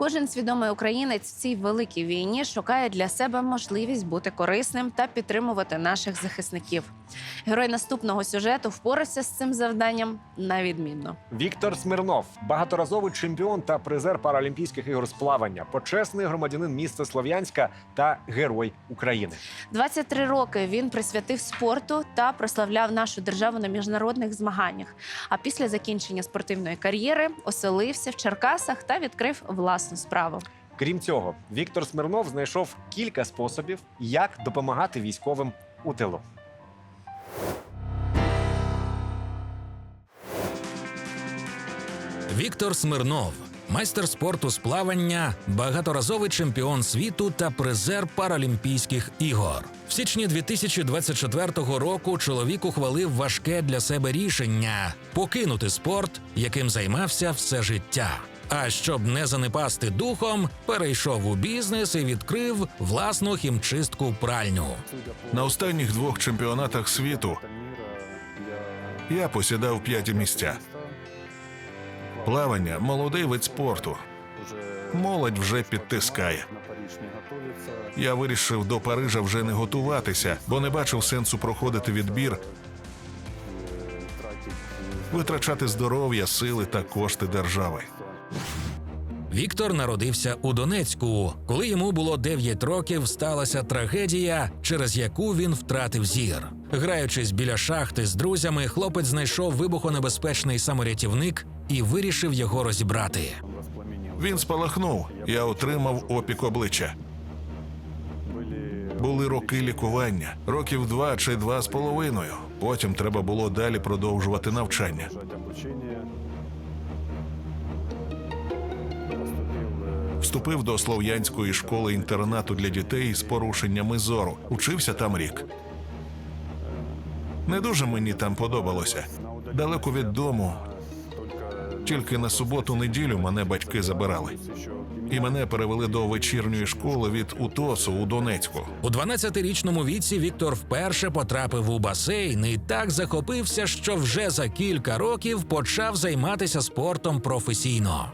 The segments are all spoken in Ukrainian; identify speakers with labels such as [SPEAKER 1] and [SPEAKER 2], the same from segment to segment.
[SPEAKER 1] Кожен свідомий українець в цій великій війні шукає для себе можливість бути корисним та підтримувати наших захисників. Герой наступного сюжету впорався з цим завданням на відмінно.
[SPEAKER 2] Віктор Смирнов, багаторазовий чемпіон та призер Паралімпійських ігор з плавання, почесний громадянин міста Слов'янська та герой України.
[SPEAKER 1] 23 роки він присвятив спорту та прославляв нашу державу на міжнародних змаганнях. А після закінчення спортивної кар'єри оселився в Черкасах та відкрив власну справу.
[SPEAKER 2] Крім цього, Віктор Смирнов знайшов кілька способів, як допомагати військовим у тилу.
[SPEAKER 3] Віктор Смирнов, майстер спорту з плавання, багаторазовий чемпіон світу та призер Паралімпійських ігор. В січні 2024 року чоловік ухвалив важке для себе рішення покинути спорт, яким займався все життя. А щоб не занепасти духом, перейшов у бізнес і відкрив власну хімчистку пральню.
[SPEAKER 4] На останніх двох чемпіонатах світу я посідав п'яті місця. Плавання молодий вид спорту. Молодь вже підтискає. Я вирішив до Парижа вже не готуватися, бо не бачив сенсу проходити відбір, витрачати здоров'я, сили та кошти держави.
[SPEAKER 3] Віктор народився у Донецьку. Коли йому було 9 років, сталася трагедія, через яку він втратив зір. Граючись біля шахти з друзями, хлопець знайшов вибухонебезпечний саморятівник і вирішив його розібрати.
[SPEAKER 4] Він спалахнув. Я отримав опік обличчя. Були роки лікування, років два чи два з половиною. Потім треба було далі продовжувати навчання. Вступив до слов'янської школи інтернату для дітей з порушеннями зору. Учився там рік. Не дуже мені там подобалося. Далеко від дому. Тільки на суботу-неділю мене батьки забирали. І мене перевели до вечірньої школи від УТОСу у Донецьку.
[SPEAKER 3] У 12-річному віці Віктор вперше потрапив у басейн і так захопився, що вже за кілька років почав займатися спортом професійно.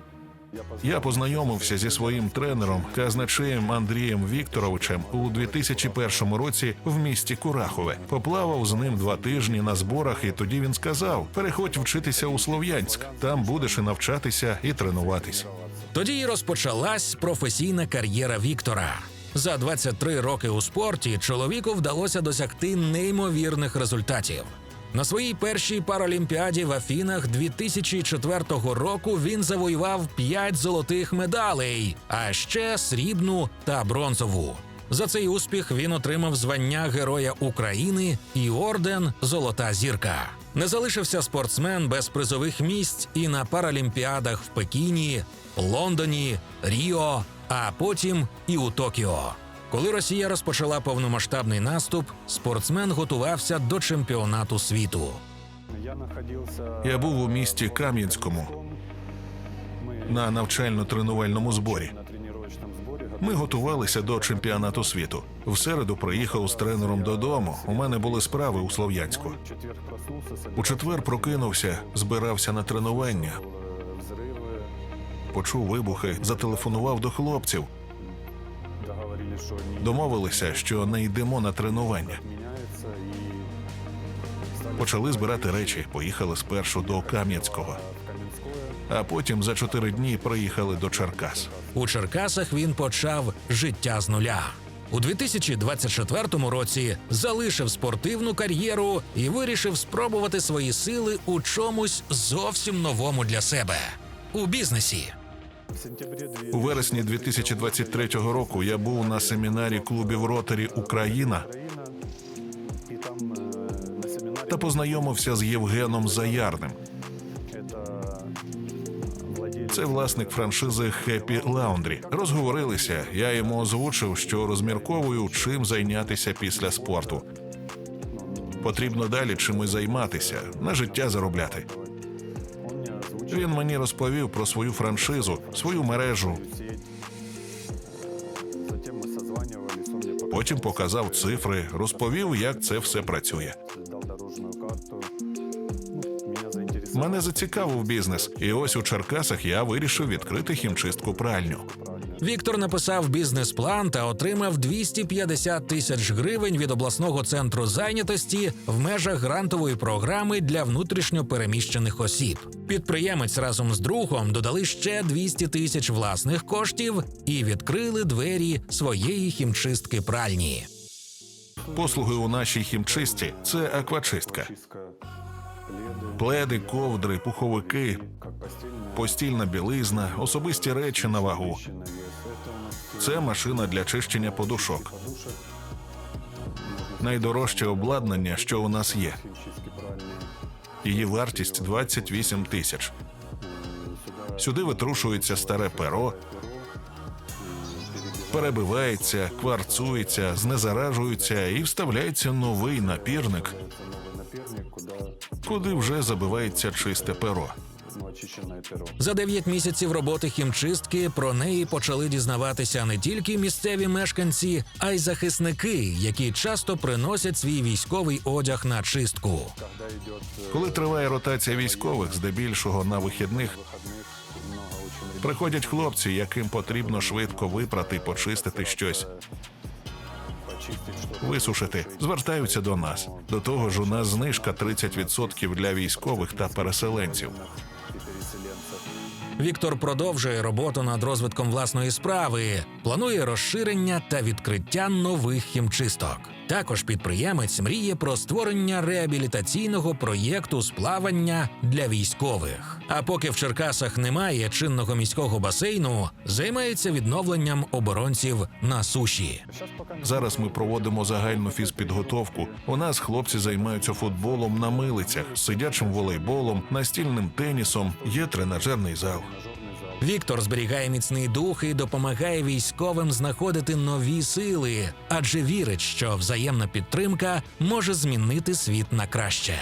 [SPEAKER 4] Я познайомився зі своїм тренером, казначеєм Андрієм Вікторовичем у 2001 році в місті Курахове. Поплавав з ним два тижні на зборах, і тоді він сказав: переходь вчитися у Слов'янськ. Там будеш і навчатися, і тренуватись.
[SPEAKER 3] Тоді й розпочалась професійна кар'єра Віктора. За 23 роки у спорті чоловіку вдалося досягти неймовірних результатів. На своїй першій паралімпіаді в Афінах 2004 року він завоював 5 золотих медалей, а ще срібну та бронзову. За цей успіх він отримав звання Героя України і орден Золота зірка. Не залишився спортсмен без призових місць і на паралімпіадах в Пекіні, Лондоні, Ріо, а потім і у Токіо. Коли Росія розпочала повномасштабний наступ, спортсмен готувався до чемпіонату світу.
[SPEAKER 4] Я був у місті Кам'янському на навчально-тренувальному зборі. Ми готувалися до чемпіонату світу. В середу приїхав з тренером додому. У мене були справи у Слов'янську. У четвер прокинувся, збирався на тренування. Почув вибухи, зателефонував до хлопців. Домовилися, що не йдемо на тренування. Почали збирати речі. Поїхали спершу до Кам'янського, а потім за чотири дні приїхали до Черкас.
[SPEAKER 3] У Черкасах він почав життя з нуля. У 2024 році залишив спортивну кар'єру і вирішив спробувати свої сили у чомусь зовсім новому для себе у бізнесі.
[SPEAKER 4] У вересні 2023 року я був на семінарі клубів Ротарі Україна та познайомився з Євгеном Заярним. Це власник франшизи Хеппі Лаундрі. Розговорилися. Я йому озвучив, що розмірковую, чим зайнятися після спорту. Потрібно далі чимось займатися, на життя заробляти. Він мені розповів про свою франшизу, свою мережу. Потім показав цифри, розповів, як це все працює. Мене зацікавив бізнес, і ось у Черкасах я вирішив відкрити хімчистку пральню.
[SPEAKER 3] Віктор написав бізнес-план та отримав 250 тисяч гривень від обласного центру зайнятості в межах грантової програми для внутрішньопереміщених осіб. Підприємець разом з другом додали ще 200 тисяч власних коштів і відкрили двері своєї хімчистки пральні.
[SPEAKER 4] Послуги у нашій хімчисті це аквачистка. Пледи, ковдри, пуховики, постільна білизна, особисті речі на вагу. Це машина для чищення подушок. Найдорожче обладнання, що у нас є. Її вартість 28 тисяч. Сюди витрушується старе перо, перебивається, кварцується, знезаражується і вставляється новий напірник, куди вже забивається чисте перо.
[SPEAKER 3] За 9 місяців роботи хімчистки про неї почали дізнаватися не тільки місцеві мешканці, а й захисники, які часто приносять свій військовий одяг на чистку.
[SPEAKER 4] Коли триває ротація військових, здебільшого на вихідних, приходять хлопці, яким потрібно швидко випрати, почистити щось. Висушити, звертаються до нас. До того ж, у нас знижка 30% для військових та переселенців.
[SPEAKER 3] Віктор продовжує роботу над розвитком власної справи, планує розширення та відкриття нових хімчисток. Також підприємець мріє про створення реабілітаційного проєкту сплавання для військових. А поки в Черкасах немає чинного міського басейну, займається відновленням оборонців на суші.
[SPEAKER 4] Зараз ми проводимо загальну фізпідготовку. У нас хлопці займаються футболом на милицях, сидячим волейболом, настільним тенісом. Є тренажерний зал.
[SPEAKER 3] Віктор зберігає міцний дух і допомагає військовим знаходити нові сили, адже вірить, що взаємна підтримка може змінити світ на краще.